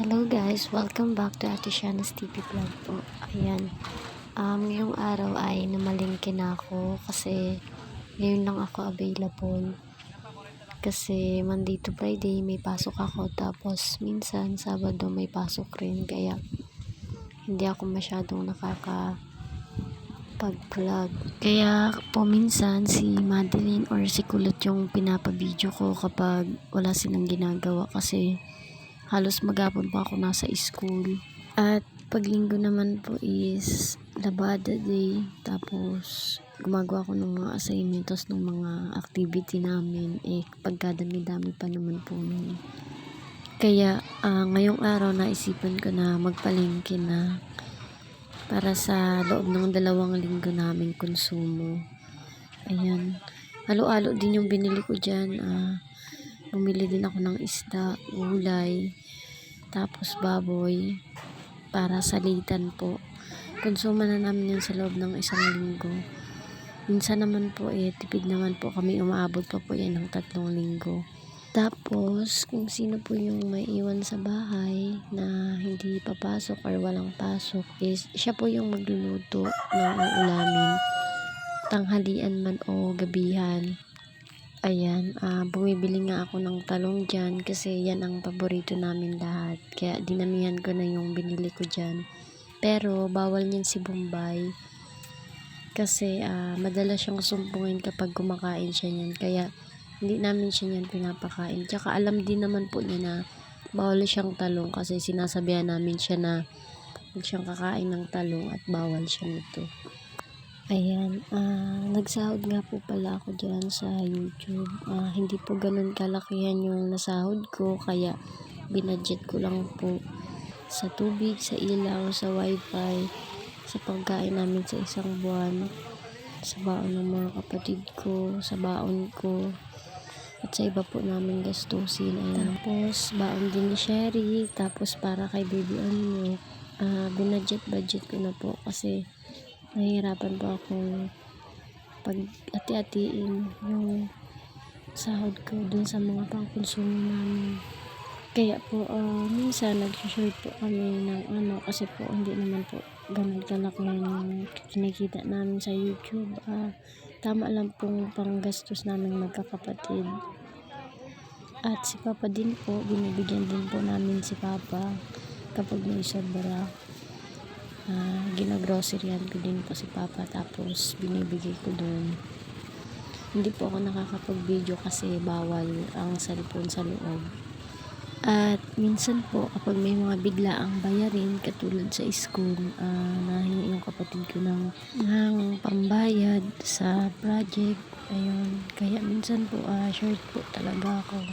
Hello guys, welcome back to Ate Shana's TV vlog po. Ayan, um, ngayong araw ay namalingkin na ako kasi ngayon lang ako available. Kasi Monday to Friday may pasok ako tapos minsan Sabado may pasok rin kaya hindi ako masyadong nakaka pag-vlog. Kaya po minsan si Madeline or si Kulot yung pinapabideo ko kapag wala silang ginagawa kasi halos magapon pa ako nasa school. At paglinggo naman po is labada day. Tapos gumagawa ko ng mga assignmentos ng mga activity namin. Eh pagkadami-dami pa naman po nun. Kaya ah, ngayong araw naisipan ko na magpalengke na para sa loob ng dalawang linggo naming konsumo. Ayan. Halo-halo din yung binili ko dyan. Ah, bumili din ako ng isda, gulay, tapos baboy para salitan po. Konsumo na namin yun sa loob ng isang linggo. Minsan naman po eh, tipid naman po kami umaabot pa po yan ng tatlong linggo. Tapos, kung sino po yung may iwan sa bahay na hindi papasok or walang pasok is siya po yung magluluto ng ulamin. Tanghalian man o gabihan. Ayan, ah, bumibili nga ako ng talong dyan kasi yan ang paborito namin lahat. Kaya dinamihan ko na yung binili ko dyan. Pero bawal niyan si Bombay. Kasi ah, madalas siyang sumpungin kapag kumakain siya niyan. Kaya hindi namin siya niyan pinapakain. Tsaka alam din naman po niya na bawal siyang talong kasi sinasabihan namin siya na huwag siyang kakain ng talong at bawal siya nito. Ayan, ah, nagsahod nga po pala ako dyan sa YouTube. Ah, hindi po ganun kalakihan yung nasahod ko, kaya binadget ko lang po sa tubig, sa ilaw, sa wifi, sa pagkain namin sa isang buwan, sa baon ng mga kapatid ko, sa baon ko, at sa iba po namin gastusin. Ayan. Tapos, baon din ni Sherry, tapos para kay baby ano, ah, binadget-budget ko na po kasi nahihirapan po akong pag ati-atiin yung sahod ko dun sa mga pangkonsumo namin. Kaya po, ah, minsan nag-share po kami ng ano, kasi po hindi naman po ganun kalaki yung kinikita namin sa YouTube. Ah, tama lang pong panggastos namin magkakapatid. At si Papa din po, binibigyan din po namin si Papa kapag may sobra. Ah, ginagroceryan ko din po si Papa tapos binibigay ko doon. Hindi po ako nakakapag-video kasi bawal ang cellphone sa loob. At minsan po kapag may mga biglaang bayarin katulad sa school, ah, nahingi yung kapatid ko ng, ng pambayad sa project. Ayun. Kaya minsan po ah, short po talaga ako.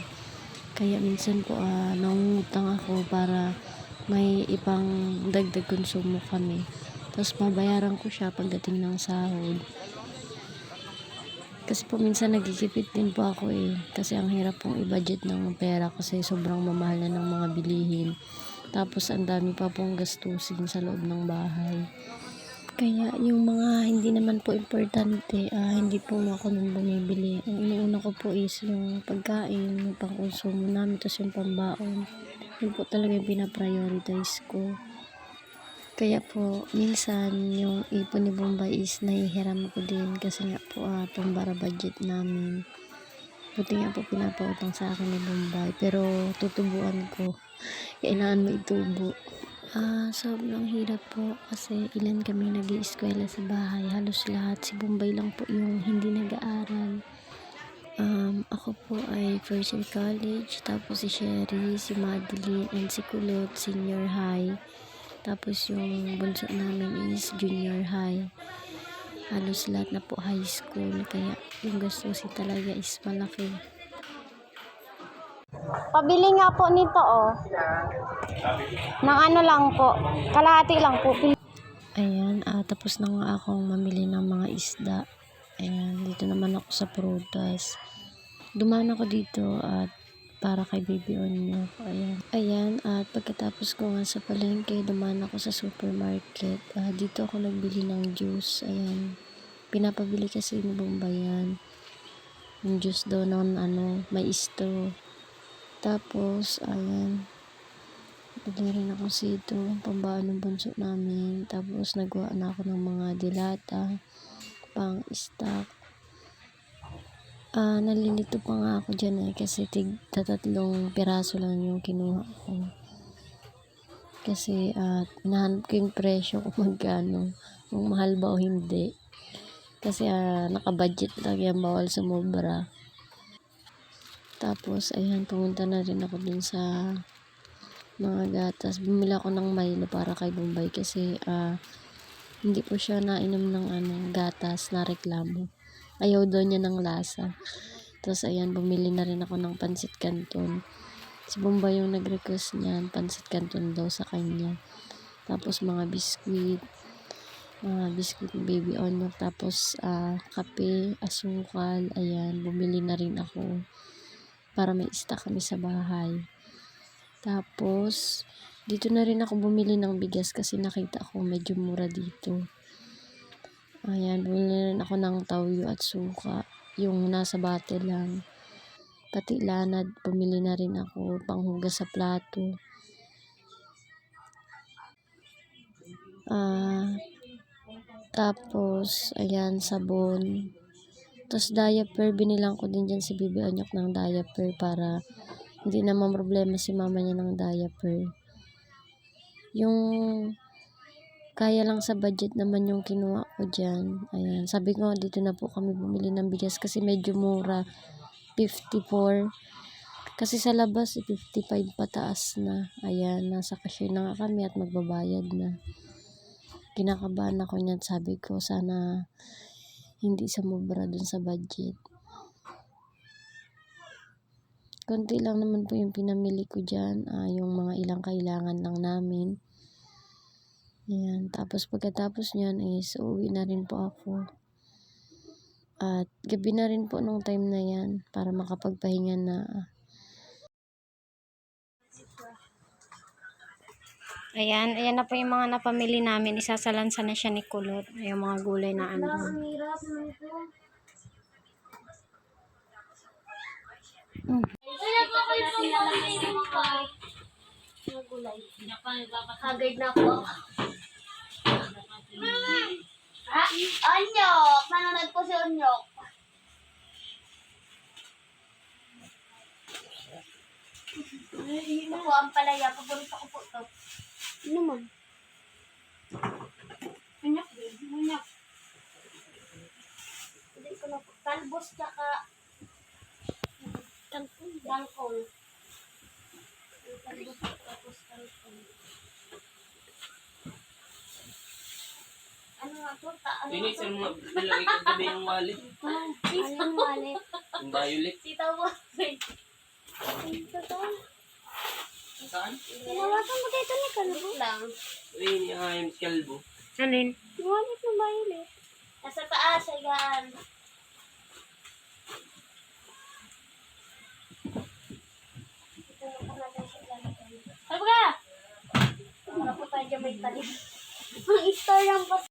Kaya minsan po ah, nangungutang ako para may ibang dagdag konsumo kami. Tapos mabayaran ko siya pagdating ng sahod. Kasi po minsan nagkikipit din po ako eh. Kasi ang hirap pong i-budget ng pera kasi sobrang mamahal na ng mga bilihin. Tapos ang dami pa pong gastusin sa loob ng bahay. Kaya yung mga hindi naman po importante, ah, hindi po ako nung bumibili. Ang inuuna ko po is yung pagkain, yung pangkonsumo namin, tapos yung pambaon. Yun po talaga yung pinaprioritize ko. Kaya po, minsan yung ipon ni Bombay is nahihiram ko din kasi nga po ah, pambara budget namin. Buti nga po pinapautang sa akin ni Bombay pero tutubuan ko. Kailangan mo itubo. Ah, sobrang hirap po kasi ilan kami nag eskwela sa bahay. Halos lahat. Si Bombay lang po yung hindi nag-aaral. Um, ako po ay first year college, tapos si Sherry, si Madeline, and si Kulot, senior high. Tapos yung bunso namin is junior high. Halos lahat na po high school, kaya yung gastusin talaga is malaki. Pabili nga po nito, oh. Nang ano lang po. Kalahati lang po. Ayan, ah, tapos na nga akong mamili ng mga isda. Ayan, dito naman ako sa prutas. Dumaan ako dito at para kay Baby Onyo. Ayan. Ayan, at pagkatapos ko nga sa palengke, dumaan ako sa supermarket. Ah, dito ako nagbili ng juice. Ayan. Pinapabili kasi ni Bombayan. Yung juice daw ng ano, may isto. Tapos, ayan. Bili rin ako sito, pambaan ng bunso namin. Tapos, nagawa na ako ng mga dilata, pang stock. Ah, nalilito pa nga ako dyan eh, kasi tig tatatlong piraso lang yung kinuha ko. Kasi, ah, nahanap ko yung presyo kung magkano, kung mahal ba o hindi. Kasi, ah, nakabudget lang yan, bawal sumobra. Tapos, ayan, pumunta na rin ako dun sa mga gatas. Bumili ako ng Milo para kay Bombay kasi ah, hindi po siya nainom ng ano, gatas na reklamo. Ayaw daw niya ng lasa. Tapos ayan, bumili na rin ako ng pansit canton. Si Bombay yung nag-request niyan, pansit canton daw sa kanya. Tapos mga biskuit, mga biskuit baby onion, tapos ah, kape, asukal, ayan, bumili na rin ako para may stock kami sa bahay. Tapos, dito na rin ako bumili ng bigas kasi nakita ko medyo mura dito. Ayan, bumili rin ako ng tawyo at suka. Yung nasa bate lang. Pati lanad, bumili na rin ako panghugas sa plato. Ah, tapos, ayan, sabon. Tapos, diaper, binilang ko din dyan si Bibi Anyok ng diaper para hindi naman problema si mama niya ng diaper. Yung kaya lang sa budget naman yung kinuha ko dyan. Ayan. Sabi ko, dito na po kami bumili ng bigas kasi medyo mura. 54. Kasi sa labas, eh, 55 pataas na. Ayan, nasa cashier na nga kami at magbabayad na. Kinakabahan ako niyan. Sabi ko, sana hindi sumobra dun sa budget. Konti lang naman po yung pinamili ko dyan. Ah, yung mga ilang kailangan lang namin. Ayan. Tapos pagkatapos nyan is uuwi na rin po ako. At gabi na rin po nung time na yan para makapagpahinga na. Ayan, ayan na po yung mga napamili namin. Isasalansa na siya ni Kulot. Yung mga gulay na ano. Hagard na po. Ha? Onyok! Nanonood po si Onyok. Ito po ang palaya. Paborito ko po ito. Ano man? Onyok din. Onyok. Hindi ko na po. Talbos tsaka Kangkong. Talbos tapos kangkong. Ano nga po? Ta ano Ini po? mga nilagay ko gabi yung wallet. Anong wallet? Yung violet. Sitaw mo. Ito to. Saan? Tinawasan mo dito ni Kalbo. lang. Yung ayun kalbo. Alin? Wallet na violet. Nasa taas, ayan. Ano ka? Wala po tayo dyan may talim. Ang store lang po